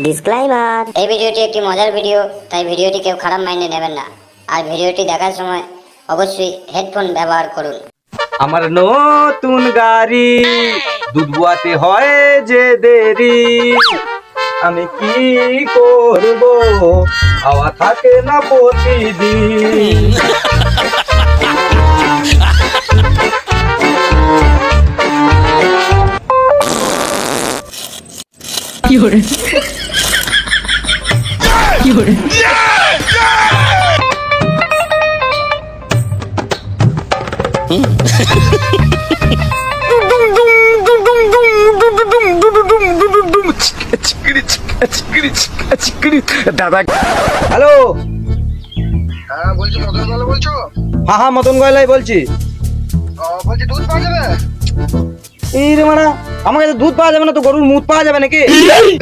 Disclaimer এই ভিডিওটি একটি মজার ভিডিও তাই ভিডিওটি কেউ খারাপ মাইন্ডে নেবেন না। আর ভিডিওটি দেখার সময় অবশ্যই হেডফোন ব্যবহার করুন। আমার নতুন গাড়ি দুধ বুয়াতে হয় যে দেরি। আমি কি করব? হাওয়া থাকে না প্রতিদিন। দাদা। হ্যালো। হ্যাঁ বলছি মদন ভালো বলছো? হ্যাঁ হ্যাঁ মতন গয়লাই বলছি। বলছি দুধ পাওয়া যাবে? এই রে মারা আমার কাছে দুধ পাওয়া যাবে না তো গরুর মুদ পাওয়া যাবে নাকি?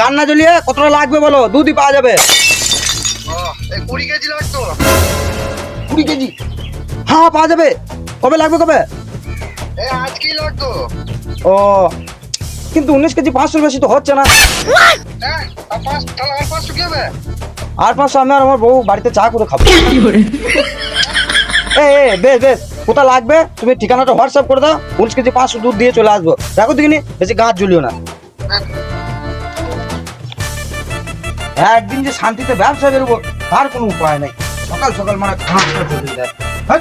গান না জ্বলিয়ে কতটা লাগবে বলো? দুধই পাওয়া যাবে। কুড়ি কেজি লাগতো। কুড়ি কেজি? হ্যাঁ পাওয়া যাবে। কবে লাগবে কবে? আজকেই লাগতো। ও কিন্তু উনিশ কেজি পাঁচশোর বেশি তো হচ্ছে না। হ্যাঁ আর পাঁচশো আমি আর আমার বউ বাড়িতে চা করে খাব। এ এ বেশ বেশ কোথা লাগবে? তুমি ঠিকানাটা হোয়াটসঅ্যাপ করে দাও। উনিশ কেজি পাঁচশো দুধ দিয়ে চলে আসব। দেখো দেখিনি বেশি গাছ জ্বলিও না। হ্যাঁ। একদিন যে শান্তিতে ব্যবসা বেরোবো। তার কোনো উপায় নেই। সকাল সকাল মানে ঘাসটা চলে যায় হ্যাঁ?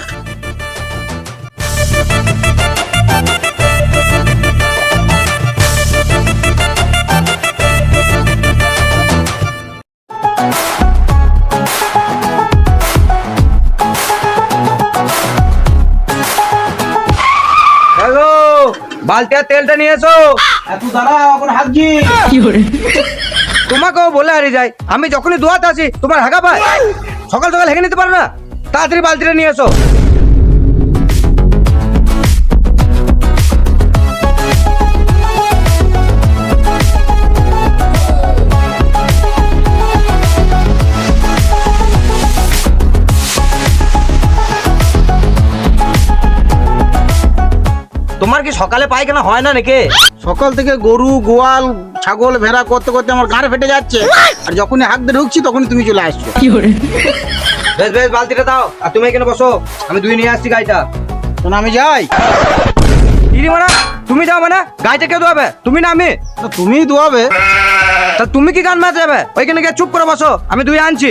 হ্যালো বালতি আর তেলটা নিয়ে এসো। এত দাঁড়া এখন হাগছি তোমাকেও বলে হারিয়ে যায়। আমি যখনই দোয়াতে আসি তোমার হাগা পায়। সকাল সকাল হেগে নিতে পারো না? তাড়াতাড়ি বালতিটা নিয়ে এসো। তোমার কি সকালে পায়খানা হয় না নাকি? সকাল থেকে গরু গোয়াল ছাগল ভেড়া করতে করতে আমার গাড় ফেটে যাচ্ছে। আর যখনই হাঁক দিয়ে ঢুকছি তখনই তুমি চলে আসছো। বেশ বেশ বালতিটা দাও। আর তুমি এখানে বসো। আমি দুই নিয়ে আসছি গাড়িটা। শোনো আমি যাই। ইরি মারা তুমি যাও মানে? গাড়িটা কে দোয়াবে তুমি না আমি? তুমি তুমিই দোয়াবে তা তুমি কি গান মারতে যাবে ওইখানে গিয়ে চুপ করে বসো। আমি দুই আনছি।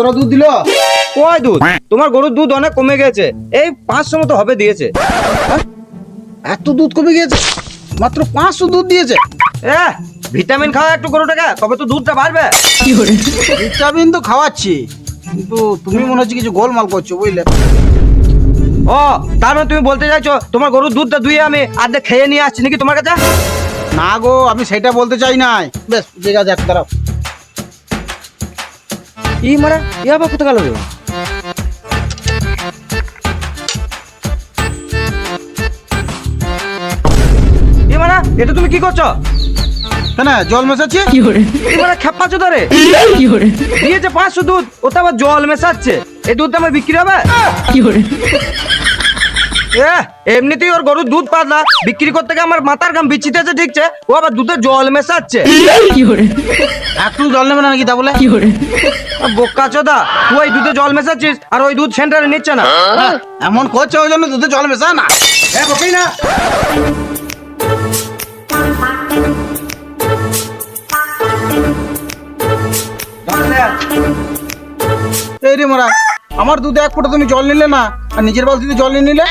কতটা দুধ দিল? কয় দুধ। তোমার গরুর দুধ অনেক কমে গেছে। এই পাঁচশো মতো হবে দিয়েছে। এত দুধ কমে গিয়েছে? মাত্র পাঁচশো দুধ দিয়েছে? এ ভিটামিন খাওয়া একটু গরুটাকে তবে তো দুধটা বাড়বে। ভিটামিন তো খাওয়াচ্ছি। কিন্তু তুমি মনে হচ্ছে কিছু গোলমাল করছ বুঝলে? ও তার মানে তুমি বলতে চাইছো তোমার গরুর দুধটা দুইয়ে আমি আর্ধেক খেয়ে নিয়ে আসছি নাকি তোমার কাছে? না গো আমি সেটা বলতে চাই নাই। বেশ ঠিক আছে এক দাঁড়াও। ই ಮರ ಯಾವ রে? ই মারা এটা তুমি কি করছ? কেন জল মেশাচ্ছি? ই মারা খেপাচ্ছো ধরে? দিয়েছে পাঁচশো দুধ ওতে আবার জল মেশাচ্ছে। এই দুধ আমার বিক্রি হবে? এ, এমনিতেই ওর গরুর দুধ পাতলা। বিক্রি করতে গিয়ে আমার মাথার গাম ঠিকছে? ও আবার দুধে জল মেশাচ্ছে। একটু জল নেবে না নাকি তা বলে? বোকা চোদা তুই ওই দুধে জল মেশাচ্ছিস আর ওই দুধ সেন্টারে নিচ্ছে না। হ্যাঁ, এমন করছে ওই জন্য দুধে জল মেশা না। বকেই না। এই রে মারা আমার দুধে এক ফোঁটা তুমি জল নিলে না আর নিজের বালতিতে জল নিয়ে নিলে?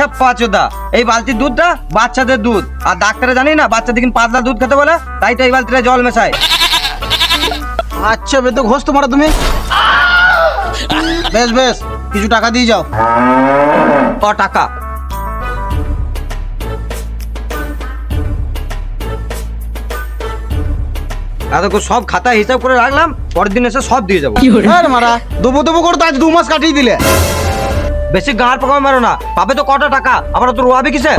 খেপা চোদা এই বালতির দুধটা বাচ্চাদের দুধ। আর ডাক্তারে জানি না বাচ্চাদের কিন্তু পাতলা দুধ খেতে বলে তাই তো এই বালতিটা জল মেশায়। আচ্ছা বে ঘোষ তো মারা তুমি? বেশ বেশ কিছু টাকা দিয়ে যাও। ক টাকা? সব খাতা হিসাব করে রাখলাম পরের দিন এসে সব দিয়ে যাব। আরে মারা দেবো দেবো করে তো আজ দু মাস কাটিয়ে দিলে। বেশি গাঁর পাকা মারো না। পাবে তো কটা টাকা? আবার তো রোয়াবে কিসে?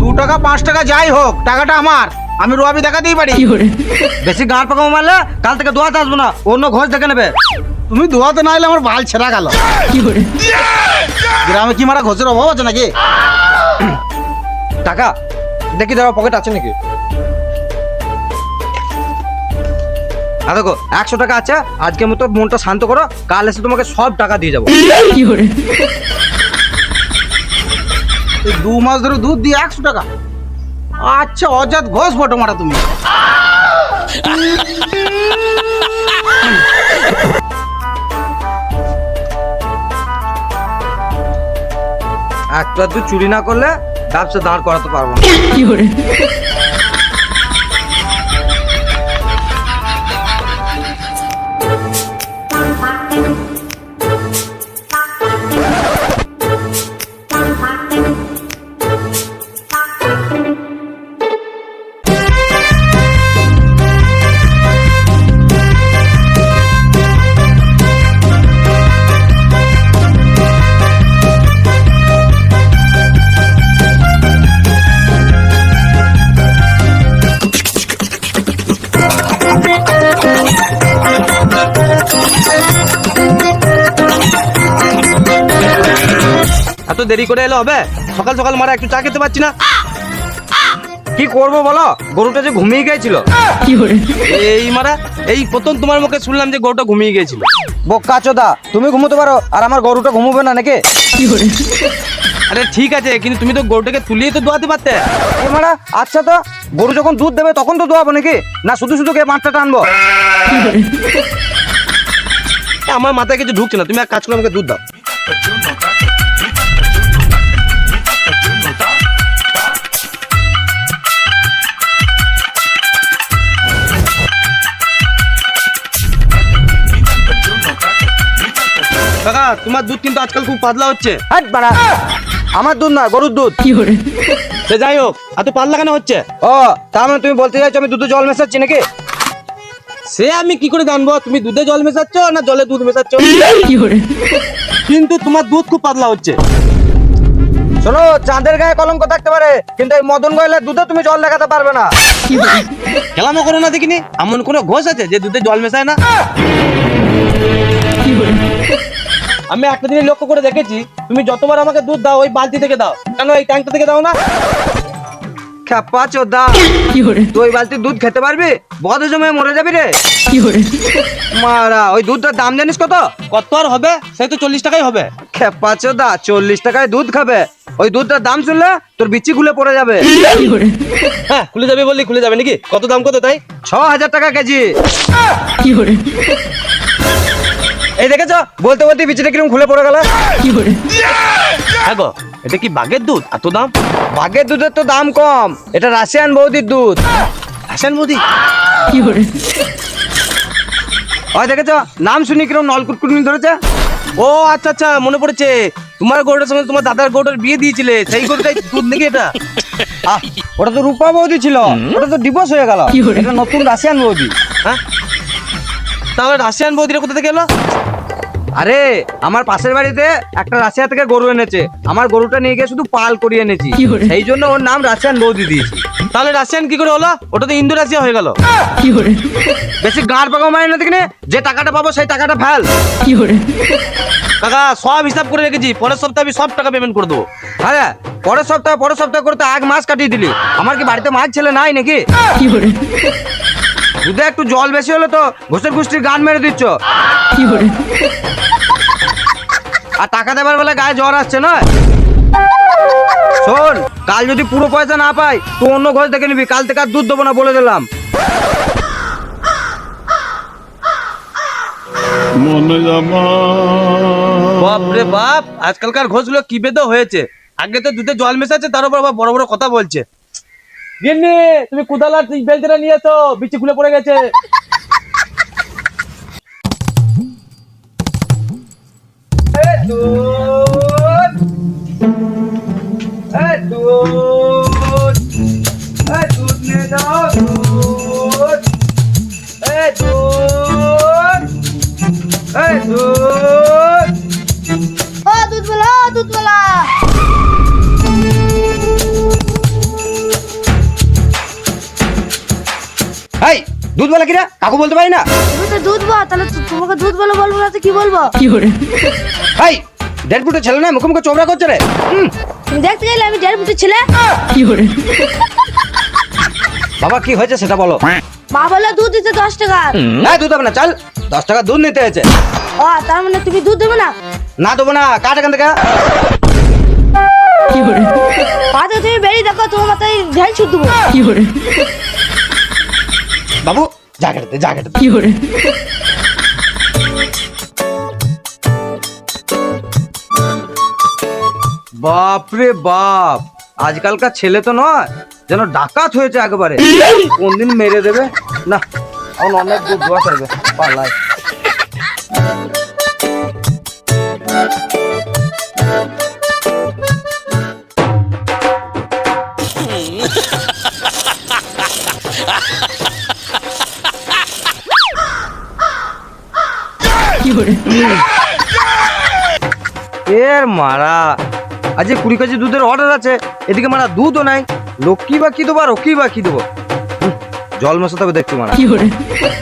দু টাকা পাঁচ টাকা যাই হোক টাকাটা আমার। আমি রুয়াবি দেখাতেই পারি। বেশি গাঁর পাকা মারলে কাল থেকে দোয়াতে আসব না অন্য ঘোষ দেখে নেবে। তুমি ধোয়াতে না এলে আমার বাল ছেঁড়া গেল। গ্রামে কি মারা ঘোষের অভাব আছে নাকি? টাকা? দেখি দাঁড়াও পকেট আছে নাকি? আর দেখো একশো টাকা আছে আজকের মতো মনটা শান্ত করো কাল এসে তোমাকে সব টাকা দিয়ে যাব। দু মাস ধরে দুধ দিয়ে একশো টাকা। আচ্ছা অজাত ঘোষ ফটো মারা তুমি। একটা তুই চুরি না করলে ব্যবসা দাঁড় করাতে পারব না। এত দেরি করে এলে হবে? সকাল সকাল মারা একটু চা খেতে পাচ্ছি না। কি করব বলো? গরুটা যে ঘুমিয়ে গিয়েছিল। এই মারা এই প্রথম তোমার মুখে শুনলাম যে গরুটা ঘুমিয়ে গিয়েছিল। বোকা চোদা তুমি ঘুমোতে পারো আর আমার গরুটা ঘুমোবে না নাকি? আরে ঠিক আছে কিন্তু তুমি তো গরুটাকে তুলিয়ে তো দোয়াতে পারতে। মারা আচ্ছা তো গরু যখন দুধ দেবে তখন তো দোয়াবো নাকি? না শুধু শুধু কে মাঠটা টানবো আমার মাথায় কিছু ঢুকছে না তুমি এক কাজ করে আমাকে দুধ দাও। তোমার দুধ কিন্তু আজকাল খুব পাতলা হচ্ছে। হাট বাড়া। আমার দুধ না গরুর দুধ। সে যাই হোক এত পাতলা কেন হচ্ছে? ও তার মানে তুমি বলতে চাইছো আমি দুধে জল মেশাচ্ছি নাকি? সে আমি কি করে জানব? তুমি দুধে জল মেশাচ্ছ না জলে দুধ মেশাচ্ছ? কিন্তু তোমার দুধ খুব পাতলা হচ্ছে। শোনো চাঁদের গায়ে কলঙ্ক থাকতে পারে কিন্তু এই মদন গয়লে দুধে তুমি জল দেখাতে পারবে না। খেলামো করো না দেখিনি এমন কোনো ঘোষ আছে যে দুধে জল মেশায় না? আমি একটা জিনিস লক্ষ্য করে দেখেছি তুমি যতবার আমাকে দুধ দাও ওই বালতি থেকে দাও। কেন এই ট্যাঙ্কটা থেকে দাও না? খেপা চোদা। তুই ওই বালতির দুধ খেতে পারবি? বদ জমে মরে যাবি রে। মারা ওই দুধটার দাম জানিস কত? কত আর হবে? সেই তো চল্লিশ টাকাই হবে। খেপা চোদা চল্লিশ টাকায় দুধ খাবে। ওই দুধটার দাম শুনলে তোর বিচি খুলে পড়ে যাবে। হ্যাঁ খুলে যাবে বললি খুলে যাবে নাকি? কত দাম কত তাই? ছ হাজার টাকা কেজি। এই দেখেছ? বলতে বলতে বিচিটা কীরকম খুলে পড়ে গেল? গো এটা কি বাঘের দুধ? এত দাম? বাঘের দুধের তো দাম কম। এটা রাশিয়ান বৌদির দুধ। হাসান মোদি ওই দেখেছ? নাম শুনি কীরকম নলকুটকুটনি ধরেছে? ও আচ্ছা আচ্ছা মনে পড়েছে। তোমার গরুটার সঙ্গে তোমার দাদার গরুটার বিয়ে দিয়েছিলে। সেই গরুটাই দুধ নাকি এটা? আহ, ওটা তো রূপা বৌদি ছিল। ওটা তো ডিভোর্স হয়ে গেল। এটা নতুন রাশিয়ান বৌদি। হ্যাঁ? তাহলে রাশিয়ান বৌদিরা কোথা থেকে এলো? আরে আমার পাশের বাড়িতে একটা রাশিয়া থেকে গরু এনেছে। আমার গরুটা নিয়ে গিয়ে শুধু পাল করিয়ে এনেছি। সেই জন্য ওর নাম রাশিয়ান বৌদি দিয়েছি। তাহলে রাশিয়ান কি করে হলো? ওটা তো ইন্দো রাশিয়া হয়ে গেল। বেশি গাঁড় পাকা মানে না দেখি যে টাকাটা পাবো সেই টাকাটা ফেল। কি করে? কাকা সব হিসাব করে রেখেছি। পরের সপ্তাহে আমি সব টাকা পেমেন্ট করে দেবো। হ্যাঁ পরের সপ্তাহে পরের সপ্তাহে করতে এক মাস কাটিয়ে দিলি। আমার কি বাড়িতে মাছ ছেলে নাই নাকি? দুধে একটু জল বেশি হলো তো ঘুষের গুষ্টির গান মেরে দিচ্ছ। আর টাকা দেবার বেলা গায়ে জ্বর আসছে না? শোন কাল যদি পুরো পয়সা না পাই তুই অন্য ঘর দেখে নিবি কাল থেকে আর দুধ দেবো না বলে দিলাম। বাপ রে বাপ আজকালকার ঘোষগুলো কি বেদে হয়েছে? আগে তো দুধে জল মেশাচ্ছে তার উপর আবার বড় বড় কথা বলছে। গিন্নি তুমি কুদাল আর বেলচেরা নিয়ে এসো বিচি খুলে পড়ে গেছে। কাকু বলতে পারি না? তুমি তো দুধ বল তাহলে তো তোমাকে দুধ বলো বলব না তো কি বলব? এই দেড় ফুটের ছেলে না মুখে মুখে করছে রে। হুম, তুমি দেখতে গেলে আমি দেড় ফুটের ছেলে? বাবা কি হয়েছে সেটা বলো। মা বলল দুধ দিতে দশ টাকা। না দুধ হবে না চল। দশ টাকা দুধ নিতে হয়েছে। ও তার মানে তুমি দুধ দেবে না? না দেবো না। কাট এখান থেকে? পাতে তুমি বেরিয়ে দেখো তোমার মাথায় ঢেল ছুট দেবো বাবু জাকেটে জাকেটে বাপ রে বাপ আজকালকার ছেলে তো নয় যেন ডাকাত হয়েছে একবারে। কোন দিন মেরে দেবে? না এখন অনেক দুধ দোয়া চাইবে পাল্লায় এর মারা। আজ যে কুড়ি কেজি দুধের অর্ডার আছে এদিকে মারা দুধও নাই লক্ষ্মী বা কি দেবো আর ওকেই বা কি দেবো জল মশাতে হবে দেখছি মারা।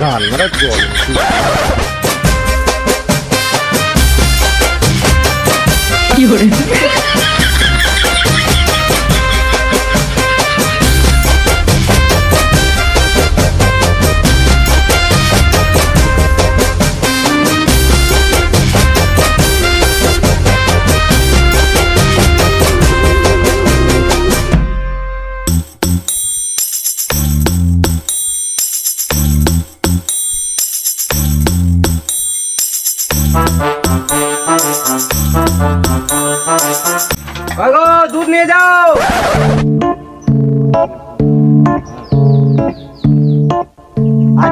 গান মারা জল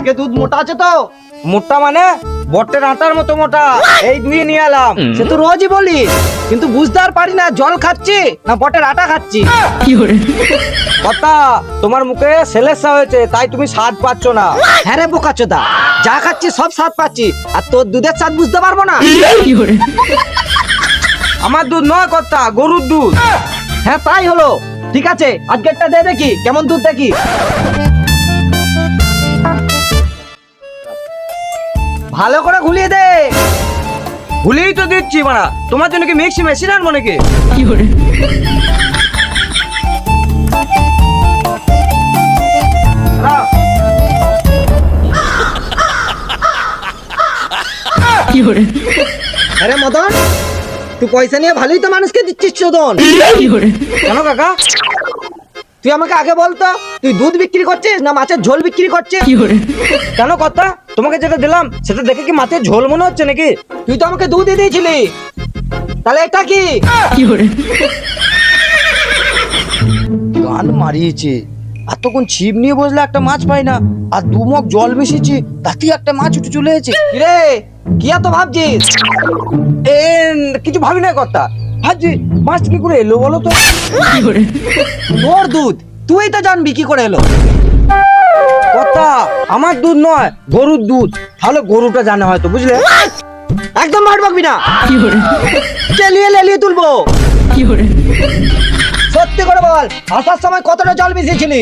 আজকে দুধ মোটা আছে তো। মোটা মানে? বটের আটার মতো মোটা। এই দুই নিয়ে এলাম। সে তো রোজই বলি। কিন্তু বুঝতে আর পারি না জল খাচ্ছি না বটের আটা খাচ্ছি। কথা তোমার মুখে সেলেসা হয়েছে তাই তুমি স্বাদ পাচ্ছ না। হ্যাঁ রে বোকাচোদা যা খাচ্ছি সব স্বাদ পাচ্ছি আর তোর দুধের স্বাদ বুঝতে পারব না? আমার দুধ নয় কর্তা গরুর দুধ। হ্যাঁ তাই হলো। ঠিক আছে আজকেরটা দে দেখি কেমন দুধ দেখি? ভালো করে ঘুলিয়ে দে। ঘুলিয়েই তো দিচ্ছি মারা। তোমার জন্য কি মিক্সি মেশিন আনব নাকি? দাঁড়াও। আরে মদন তুই পয়সা নিয়ে ভালোই তো মানুষকে দিচ্ছিস চোদন। কেন কাকা? তুই আমাকে আগে বলতো তুই দুধ বিক্রি করছিস না মাছের ঝোল বিক্রি করছিস? কেন কথা তোমাকে যেটা দিলাম সেটা দেখে কি মাছের ঝোল মনে হচ্ছে নাকি? তুই তো আমাকে দুধই দিয়েছিলি। তাহলে এটা কি? গান মারিয়েছে। এতক্ষণ ছিপ নিয়ে বসলে একটা মাছ পাই না আর দু মগ জল মিশিয়েছি তাতেই একটা মাছ উঠে চলে এসেছে। কিরে কি এত ভাবছিস? এ কিছু ভাবি না কথা ভাবছি মাছ কি করে এলো বলো তো? তোর দুধ। তুই তো জানবি কি করে এলো। কথা আমার দুধ নয় গরুর দুধ। তাহলে গরুটা জানে হয়তো বুঝলে? একদম মার পাকবি না। চেলিয়ে লেলিয়ে তুলবো? সত্যি করে বল আসার সময় কতটা জল মিশিয়েছিলি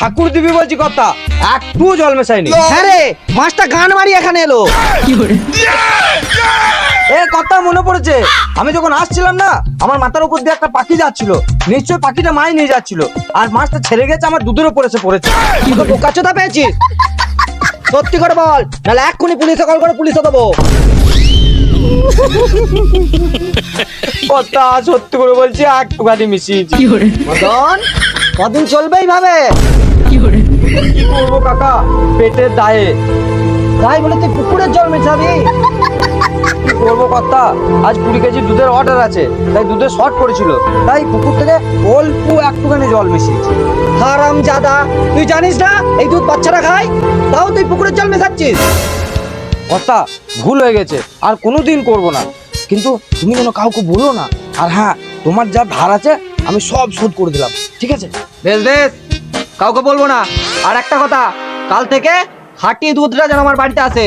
ঠাকুর দিবি বলছি কথা একটু জল মেশাইনি হ্যাঁ রে মাছটা গান মারি এখানে এলো। এ কথা মনে পড়েছে? আমি যখন আসছিলাম না আমার মাথার উপর দিয়ে একটা পাখি যাচ্ছিল। নিশ্চয়ই পাখিটা মাই নিয়ে যাচ্ছিল। আর মাছটা ছেড়ে গেছে আমার দুধের উপরে এসে পড়েছে। বোকাচোদা পেয়েছিস সত্যি করে বল নাহলে এক্ষুনি পুলিশে কল করে পুলিশে দেবো। কথা সত্যি করে বলছি একটুখানি মিশিয়েছি। মদন কদিন চলবে এইভাবে? কি করব কাকা? পেটের দায়ে। তাই বলে তুই পুকুরের জল মেশাবি? কি করব কর্তা? আজ কুড়ি কেজি দুধের অর্ডার আছে, তাই দুধের শর্ট পড়েছিল। তাই পুকুর থেকে অল্প একটুখানি জল মিশিয়েছি। হারাম জাদা তুই জানিস না এই দুধ বাচ্চারা খায়? তাও তুই পুকুরের জল মেশাচ্ছিস? কর্তা, ভুল হয়ে গেছে, আর কোনোদিন করব না। কিন্তু তুমি যেন কাউকে বলো না। আর হ্যাঁ তোমার যা ধার আছে, আমি সব শোধ করে দিলাম। ঠিক আছে? বেশ বেশ। কাউকে বলব না। আর একটা কথা কাল থেকে খাঁটি দুধটা যেন আমার বাড়িতে আসে।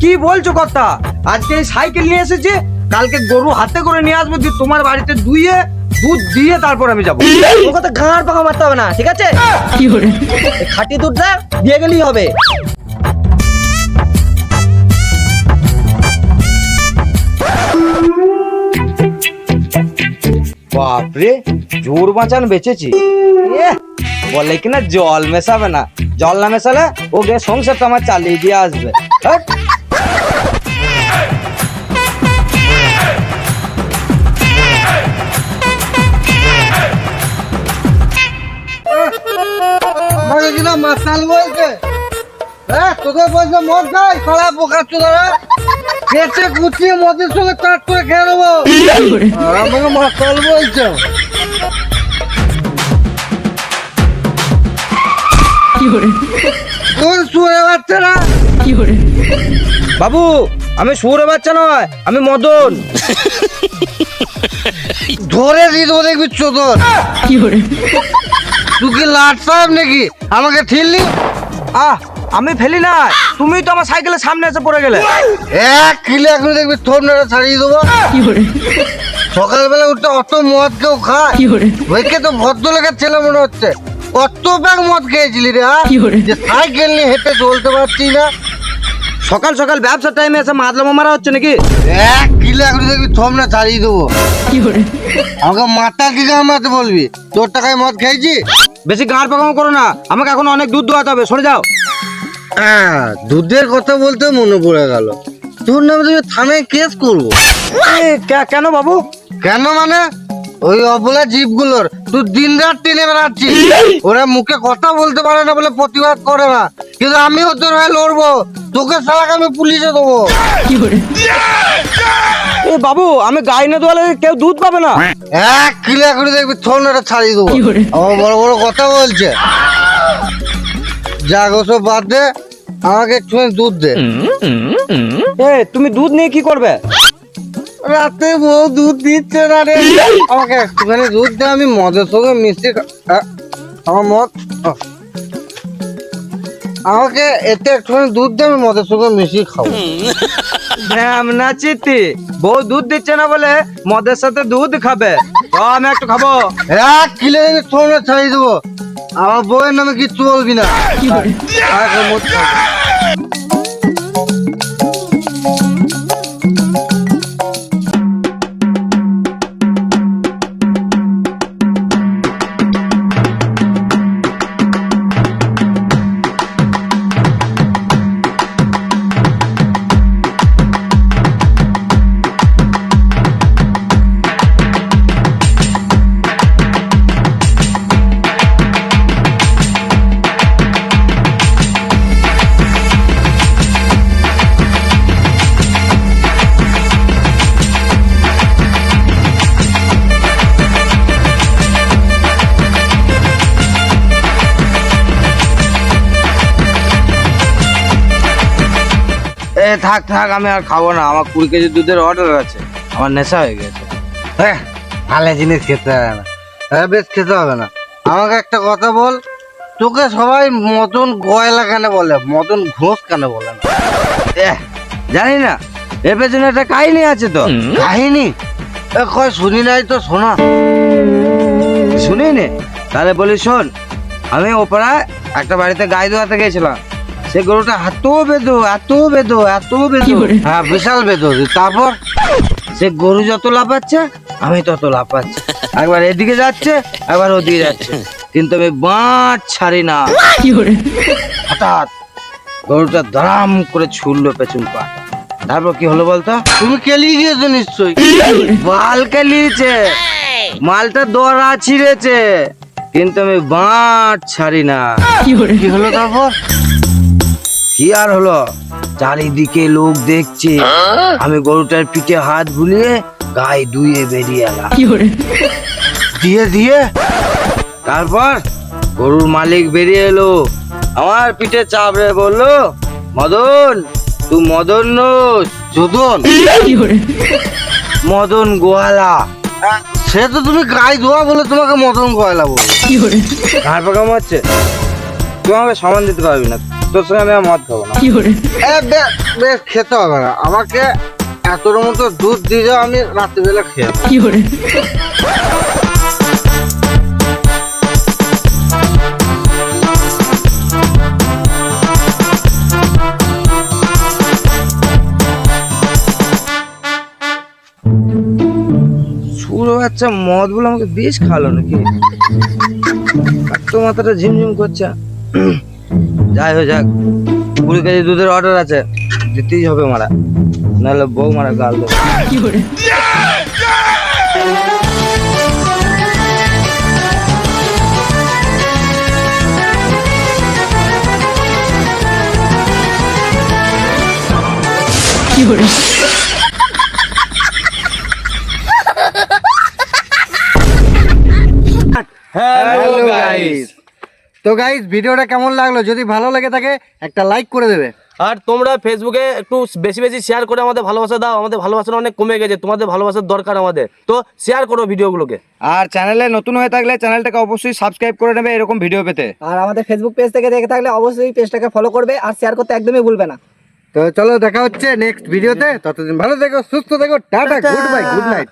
কি বলছো কর্তা? আজকে এই সাইকেল নিয়ে এসেছি কালকে গরু হাতে করে নিয়ে আসব দিয়ে তোমার বাড়িতে দুইয়ে দুধ দিয়ে তারপর আমি যাব। ও কথা ঘাড় পাকা মারতে হবে না ঠিক আছে? এই খাঁটি দুধটা দিয়ে গেলেই হবে। বাপরে জোর বাঁচান বেঁচেছি। এ, বলে কিনা জল মেশাবে না। জল না মেশালে ও গে সংসারটা আমার চালিয়ে দিয়ে আসবে। কিনা মাতাল বলছে। হ্যাঁ বলছে মদ খাই সারা বোকা চোদারা কেটে কুচিয়ে মদের সঙ্গে চাট করে খেয়ে নেব। আমাকে মাতাল বলছে। কোন বাবু আমি সুরে বাচ্চা নয় আমি মদন। ধরে দিয়ে দেবো দেখবি চোদর তুই কি লাট সাহেব নাকি? আমাকে ঠিললি? আহ আমি ফেলি না। তুমি তো আমার সাইকেলের সামনে এসে পড়ে গেলে। এক কিলো এখন দেখবি থোর নেড়ে ছাড়িয়ে দেবো। সকালবেলা উঠতে অত মদ কেউ খায়? ওইকে তো ভদ্রলোকের ছেলে মনে হচ্ছে। কত ব্যাগ মদ খেয়েছিলি রে হ্যাঁ? যে সাইকেল নিয়ে হেঁটে চলতে পারছি না। সকাল সকাল ব্যবসার টাইমে এসে মাতলামো মারা হচ্ছে নাকি? এক কিলো এখন দেখবি থোম না ছাড়িয়ে দেবো। আমাকে মাথা কি কামাতে বলবি? তোর টাকায় মদ খেয়েছি? বেশি গাঁড় পাকামো করো না আমাকে এখন অনেক দুধ দোয়াতে হবে সরে যাও। দুধের কথা বলতে মনে পড়ে গেল। তোর নামে থানায় কেস করব। কেন বাবু? কেন মানে? ওই অবলা জীবগুলোর। তুই দিন রাত টেনে বেড়াচ্ছিস। ওরা মুখে কথা বলতে পারে না বলে প্রতিবাদ করে না। কিন্তু আমি ওদের হয়ে লড়বো। তোকে সালাকে আমি পুলিশে দেবো। এ বাবু আমি গাই না দোয়ালে কেউ দুধ পাবে না? এক কিলো করে দেখবি থোনটা ছাড়িয়ে দেবো। আমার বড় বড় কথা বলছে। যা গো সব বাদ দে। আমাকে একটু দুধ দে। এ তুমি দুধ নিয়ে কি করবে? রাতে বউ দুধ দিচ্ছে না রে। আমাকে একটুখানি দুধ দে আমি মদের সঙ্গে মিশিয়ে আমার মদ আমাকে এতে একটুখানি দুধ দে আমি মদের সঙ্গে মিশিয়ে খাব। ধ্যাম না চিত্তি বউ দুধ দিচ্ছে না বলে মদের সাথে দুধ খাবে। তো আমি একটু খাব। এক কিলো সোনা ছাড়িয়ে দেবো। আমার বউয়ের নামে কিচ্ছু বলবি না। থাক থাক আমি আর খাব না। আমার কুড়ি কেজি দুধের অর্ডার আছে। আমার নেশা হয়ে গেছে। হ্যাঁ ভালো জিনিস খেতে হবে না। হ্যাঁ বেশ খেতে হবে না। আমাকে একটা কথা বল তোকে সবাই মতন গয়লা কেন বলে? মতন ঘোষ কেন বলে না? জানি না। এর পেছনে একটা কাহিনী আছে তো। কাহিনী? এ কয় শুনি নাই তো শোনা। শুনি নে তাহলে বলি শোন আমি ওপাড়ায় একটা বাড়িতে গাই দোয়াতে গেছিলাম। সে গরুটা এত বেদো এত বেদো এত বেদো। হ্যাঁ বিশাল বেদর তারপর সে গরু যত লাফাচ্ছে আমি তত লাফাচ্ছি। একবার এদিকে যাচ্ছে একবার ওদিকে যাচ্ছে। কিন্তু আমি বাঁট ছাড়ি না। হঠাৎ গরুটা ধরাম করে ছুড়লো পেছন পা। তারপর কি হলো বলতো? তুমি কেলিয়ে গিয়েছো নিশ্চয়ই। মালকে নিয়েছে মালটা দরা ছিঁড়েছে। কিন্তু আমি বাঁট ছাড়ি না। কি হলো তারপর? কি আর হলো? চারিদিকে লোক দেখছে। আমি গরুটার পিঠে হাত বুলিয়ে গায়ে ধুয়ে বেরিয়ে এলাম। দিয়ে দিয়ে। তারপর গরুর মালিক বেরিয়ে এলো। আমার পিঠে চাপড়ে বলল মদন তুই মদন নোস যোদন। মদন গোয়ালা। সে তো তুমি গায়ে ধোয়া বলে তোমাকে মদন কয়লা বলো। ঘাড় পাকা হচ্ছে। তুই আমাকে সমান দিতে পারবি না। তোর সঙ্গে আমি মদ খাব না। এ, বে- বেশ খেতে হবে না। আমাকে এতর মতো দুধ দিয়ে যাও আমি রাত্রিবেলা খেয়ে নেব। ছোট বাচ্চা মদ বলে আমাকে বেশ খালো নাকি? তো মাথাটা ঝিমঝিম করছে। যাই হোক যাক। কুড়ি কেজি দুধের অর্ডার আছে। দিতেই হবে মারা। নাহলে বউ মারা গাল দেবো। Hello তো গাইস ভিডিওটা কেমন লাগল? যদি ভালো লাগে থাকে একটা লাইক করে দেবে। আর তোমরা ফেসবুকে একটু বেশি বেশি শেয়ার করে আমাদের ভালোবাসা দাও। আমাদের ভালোবাসা অনেক কমে গেছে। তোমাদের ভালোবাসার দরকার আমাদের। তো শেয়ার করো ভিডিওগুলোকে। আর চ্যানেলে নতুন হয়ে থাকলে চ্যানেলটাকে অবশ্যই সাবস্ক্রাইব করে নেবে এরকম ভিডিও পেতে। আর আমাদের ফেসবুক পেজ থেকে দেখে থাকলে অবশ্যই পেজটাকে ফলো করবে আর শেয়ার করতে একদমই ভুলবে না। তো চলো দেখা হচ্ছে নেক্সট ভিডিওতে ততদিন ভালো থেকো সুস্থ থেকো tata good bye good night